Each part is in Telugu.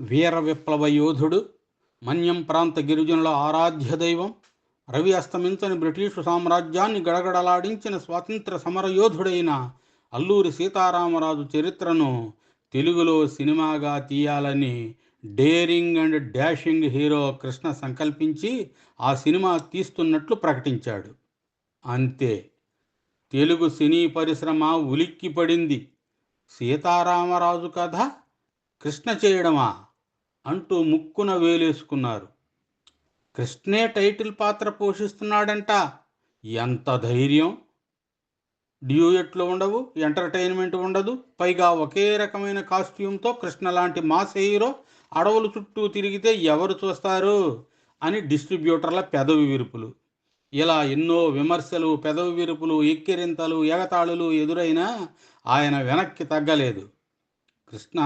వీర విప్లవ యోధుడు మన్యం ప్రాంత గిరిజనుల ఆరాధ్య దైవం రవి అస్తమించని బ్రిటిషు సామ్రాజ్యాన్ని గడగడలాడించిన స్వాతంత్ర సమరయోధుడైన అల్లూరి సీతారామరాజు చరిత్రను తెలుగులో సినిమాగా తీయాలని daring and dashing hero Krishna సంకల్పించి ఆ సినిమా తీస్తున్నట్లు ప్రకటించాడు. అంతే. తెలుగు సినీ పరిశ్రమ ఉలిక్కి పడింది సీతారామరాజు కథ కృష్ణ చేయడమా? అంటూ ముక్కున వేలేసుకున్నారు. కృష్ణే టైటిల్ పాత్ర పోషిస్తున్నాడంట. ఎంత ధైర్యం! డ్యూయెట్లు ఉండవు ఎంటర్టైన్మెంట్ ఉండదు. పైగా ఒకే రకమైన కాస్ట్యూమ్తో కృష్ణ లాంటి మాస్ హీరో అడవుల చుట్టూ తిరిగితే ఎవరు చూస్తారు? అని డిస్ట్రిబ్యూటర్ల పెదవి విరుపులు. ఇలా ఎన్నో విమర్శలు పెదవి విరుపులు ఎక్కిరింతలు ఎగతాళులు ఎదురైనా ఆయన వెనక్కి తగ్గలేదు. కృష్ణ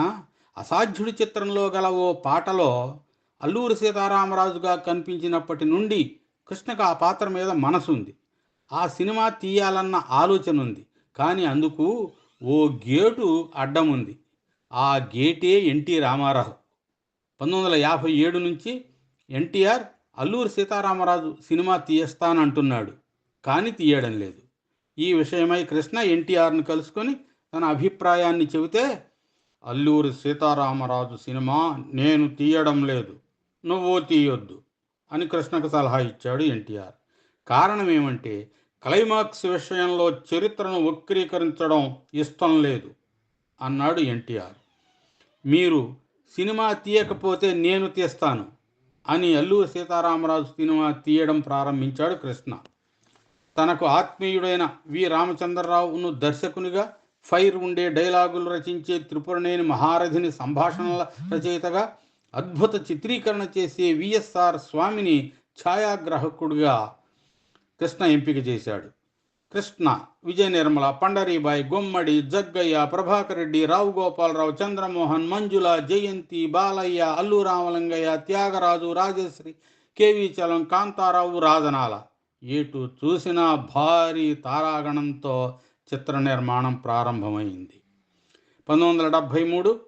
అసాధ్యుడి చిత్రంలో గల ఓ పాటలో అల్లూరి సీతారామరాజుగా కనిపించినప్పటి నుండి కృష్ణకు ఆ పాత్ర మీద మనసుంది. ఆ సినిమా తీయాలన్న ఆలోచన ఉంది కానీ అందుకు ఓ గేటు అడ్డం ఉంది ఆ గేటే ఎన్టీ రామారావు. పంతొమ్మిది వందల యాభై ఏడు నుంచి ఎన్టీఆర్ అల్లూరి సీతారామరాజు సినిమా తీయస్తానంటున్నాడు. కానీ తీయడం లేదు. ఈ విషయమై కృష్ణ ఎన్టీఆర్ను కలుసుకొని తన అభిప్రాయాన్ని చెబితే అల్లూరి సీతారామరాజు సినిమా నేను తీయడం లేదు నువ్వు తీయొద్దు అని కృష్ణకు సలహా ఇచ్చాడు ఎన్టీఆర్. కారణం ఏమంటే క్లైమాక్స్ విషయంలో చరిత్రను వక్రీకరించడం ఇష్టం లేదు అన్నాడు ఎన్టీఆర్. మీరు సినిమా తీయకపోతే నేను తీస్తాను అని అల్లూరి సీతారామరాజు సినిమా తీయడం ప్రారంభించాడు కృష్ణ. తనకు ఆత్మీయుడైన వి. రామచంద్రరావును దర్శకునిగా ఫైర్ ఉండే డైలాగులు రచించే త్రిపురనేని మహారథిని సంభాషణల రచయితగా అద్భుత చిత్రీకరణ చేసే విఎస్ఆర్ స్వామిని ఛాయాగ్రాహకుడిగా కృష్ణ ఎంపిక చేశాడు. కృష్ణ విజయ నిర్మల పండరీబాయ్ గుమ్మడి జగ్గయ్య ప్రభాకర్ రెడ్డి రావు గోపాలరావు చంద్రమోహన్ మంజుల జయంతి బాలయ్య అల్లు రామలింగయ్య త్యాగరాజు రాజశ్రీ కేవీ చలం కాంతారావు రాజనాల. ఎటు చూసినా భారీ తారాగణంతో చిత్ర నిర్మాణం ప్రారంభమైంది. పంతొమ్మిది వందల డెబ్భై మూడు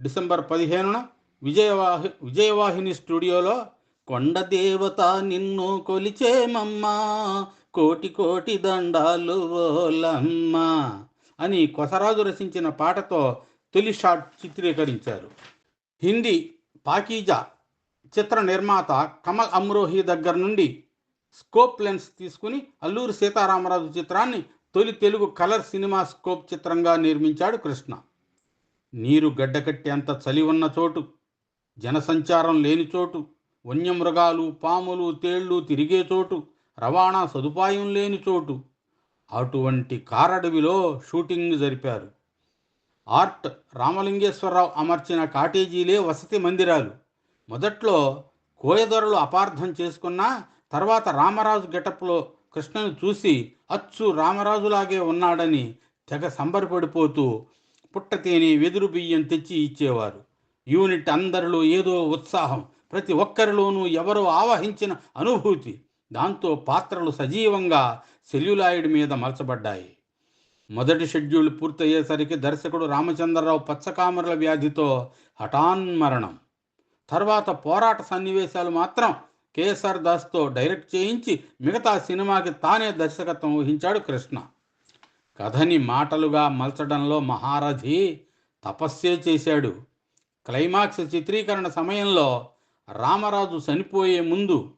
డిసెంబర్ పదిహేనున విజయవాహి విజయవాహిని స్టూడియోలో కొండ దేవత నిన్ను కొలిచేమమ్మా కోటి కోటి దండాలు ఓలమ్మ అని కొసరాజు రచించిన పాటతో తొలి షాట్ చిత్రీకరించారు. హిందీ పాకీజా చిత్ర నిర్మాత కమల్ అమ్రోహి దగ్గర నుండి స్కోప్ లెన్స్ తీసుకుని అల్లూరి సీతారామరాజు చిత్రాన్ని తొలి తెలుగు కలర్ సినిమా స్కోప్ చిత్రంగా నిర్మించాడు కృష్ణ. నీరు గడ్డకట్టేంత చలి ఉన్న చోటు జనసంచారం లేని చోటు వన్యమృగాలు పాములు తేళ్ళు తిరిగే చోటు రవాణా సదుపాయం లేని చోటు అటువంటి కారడవిలో షూటింగ్ జరిపారు. ఆర్ట్ రామలింగేశ్వరరావు అమర్చిన కాటేజీలే వసతి మందిరాలు. మొదట్లో కోయదొరలు అపార్థం చేసుకున్నా తర్వాత రామరాజు గెటప్లో కృష్ణను చూసి అచ్చు రామరాజులాగే ఉన్నాడని తెగ సంబరపడిపోతూ పుట్టతేని వెదురు బియ్యం తెచ్చి ఇచ్చేవారు. యూనిట్ అందరిలో ఏదో ఉత్సాహం ప్రతి ఒక్కరిలోనూ ఎవరో ఆవహించిన అనుభూతి. దాంతో పాత్రలు సజీవంగా సెల్యులాయిడ్ మీద మలచబడ్డాయి. మొదటి షెడ్యూల్ పూర్తయ్యేసరికి దర్శకుడు రామచంద్రరావు పచ్చకామరల వ్యాధితో హఠాన్మరణం. తర్వాత పోరాట సన్నివేశాలు మాత్రం కేఎస్ఆర్ దాస్తో డైరెక్ట్ చేయించి మిగతా సినిమాకి తానే దర్శకత్వం వహించాడు కృష్ణ. కథని మాటలుగా మలచడంలో మహారథి తపస్సే చేశాడు. క్లైమాక్స్ చిత్రీకరణ సమయంలో రామరాజు చనిపోయే ముందు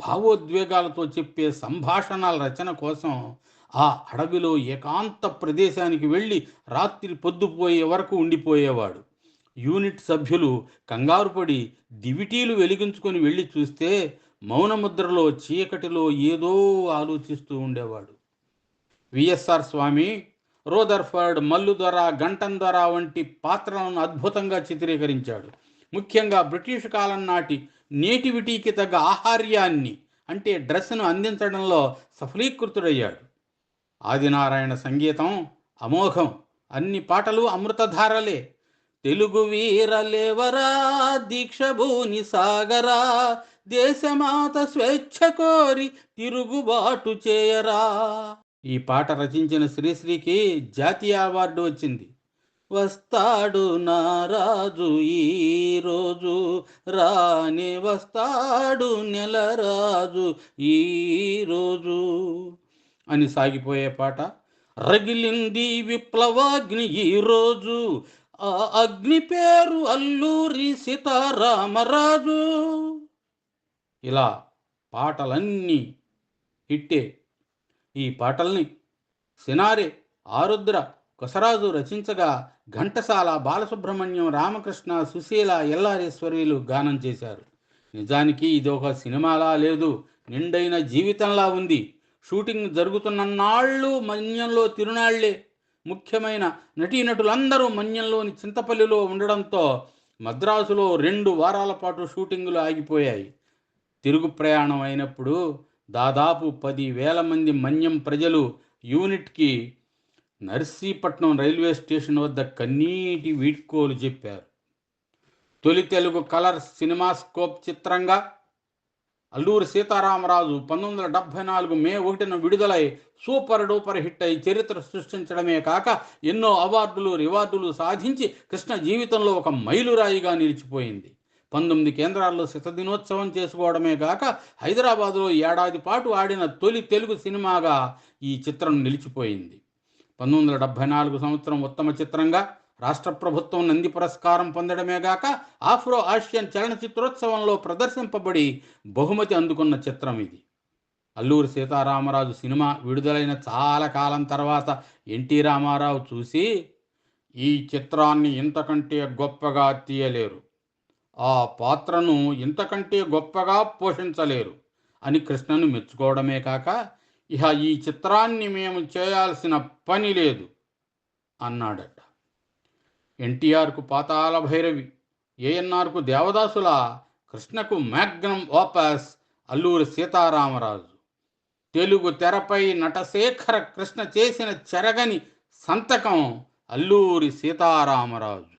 భావోద్వేగాలతో చెప్పే సంభాషణల రచన కోసం ఆ అడవిలో ఏకాంత ప్రదేశానికి వెళ్ళి రాత్రి పొద్దుపోయే వరకు ఉండిపోయేవాడు. యూనిట్ సభ్యులు కంగారుపడి దివిటీలు వెలిగించుకొని వెళ్ళి చూస్తే మౌనముద్రలో చీకటిలో ఏదో ఆలోచిస్తూ ఉండేవాడు. విఎస్ఆర్ స్వామి రోదర్ఫర్డ్ మల్లుదొర గంటందొర వంటి పాత్రలను అద్భుతంగా చిత్రీకరించాడు. ముఖ్యంగా బ్రిటిష్ కాలం నాటి నేటివిటీకి తగ్గ ఆహార్యాన్ని అంటే డ్రెస్ను అందించడంలో సఫలీకృతుడయ్యాడు. ఆదినారాయణ సంగీతం అమోఘం అన్ని పాటలు అమృతధారలే. తెలుగు వీరలేవరా? దీక్షభూని సాగరా? దేశమాత స్వేచ్ఛ కోరి తిరుగుబాటు చేయరా? ఈ పాట రచించిన శ్రీశ్రీకి జాతీయ అవార్డు వచ్చింది. వస్తాడు నారాజు ఈ రోజు రాని వస్తాడు నెలరాజు ఈ రోజు అని సాగిపోయే పాట. రగిలింది విప్లవాగ్ని ఈ రోజు ఆ అగ్ని పేరు అల్లూరి సీతారామరాజు. ఇలా పాటలన్నీ హిట్టే. ఈ పాటల్ని సినారే ఆరుద్ర కొసరాజు రచించగా ఘంటసాల బాలసుబ్రహ్మణ్యం రామకృష్ణ సుశీల ఎల్లారేశ్వరీలు గానం చేశారు. నిజానికి ఇది ఒక సినిమాలా లేదు నిండైన జీవితంలా ఉంది. షూటింగ్ జరుగుతున్నన్నాళ్ళు మన్యంలో తిరునాళ్ళే. ముఖ్యమైన నటీనటులందరూ మన్యంలోని చింతపల్లిలో ఉండడంతో మద్రాసులో రెండు వారాల పాటు షూటింగులు ఆగిపోయాయి. తిరుగు ప్రయాణం అయినప్పుడు దాదాపు పదివేల మంది మన్యం ప్రజలు యూనిట్కి నర్సీపట్నం రైల్వే స్టేషన్ వద్ద కన్నీటి వీడ్కోలు చెప్పారు. తొలి తెలుగు కలర్ సినిమాస్కోప్ చిత్రంగా అల్లూరి సీతారామరాజు పంతొమ్మిది వందల డెబ్భై నాలుగు మే ఒకటిన విడుదలై సూపర్ డూపర్ హిట్ అయి చరిత్ర సృష్టించడమే కాక ఎన్నో అవార్డులు రివార్డులు సాధించి కృష్ణ జీవితంలో ఒక మైలురాయిగా నిలిచిపోయింది. పంతొమ్మిది కేంద్రాల్లో శతదినోత్సవం చేసుకోవడమే కాక హైదరాబాదులో ఏడాది పాటు ఆడిన తొలి తెలుగు సినిమాగా ఈ చిత్రం నిలిచిపోయింది. పంతొమ్మిది వందల డెబ్భై నాలుగు సంవత్సరం ఉత్తమ చిత్రంగా రాష్ట్ర ప్రభుత్వం నంది పురస్కారం పొందడమే గాక ఆఫ్రో ఆసియన్ చలనచిత్రోత్సవంలో ప్రదర్శింపబడి బహుమతి అందుకున్న చిత్రం ఇది. అల్లూరి సీతారామరాజు సినిమా విడుదలైన చాలా కాలం తర్వాత ఎన్టీ రామారావు చూసి ఈ చిత్రాన్ని ఇంతకంటే గొప్పగా తీయలేరు. ఆ పాత్రను ఇంతకంటే గొప్పగా పోషించలేరు అని కృష్ణను మెచ్చుకోవడమే కాక ఇహ ఈ చిత్రాన్ని మేము చేయాల్సిన పని లేదు అన్నాడట. ఎన్టీఆర్కు పాతాల భైరవి ఏఎన్ఆర్కు దేవదాసుల కృష్ణకు మ్యాగ్నం ఓపస్ అల్లూరి సీతారామరాజు. తెలుగు తెరపై నటశేఖర కృష్ణ చేసిన చెరగని సంతకం అల్లూరి సీతారామరాజు.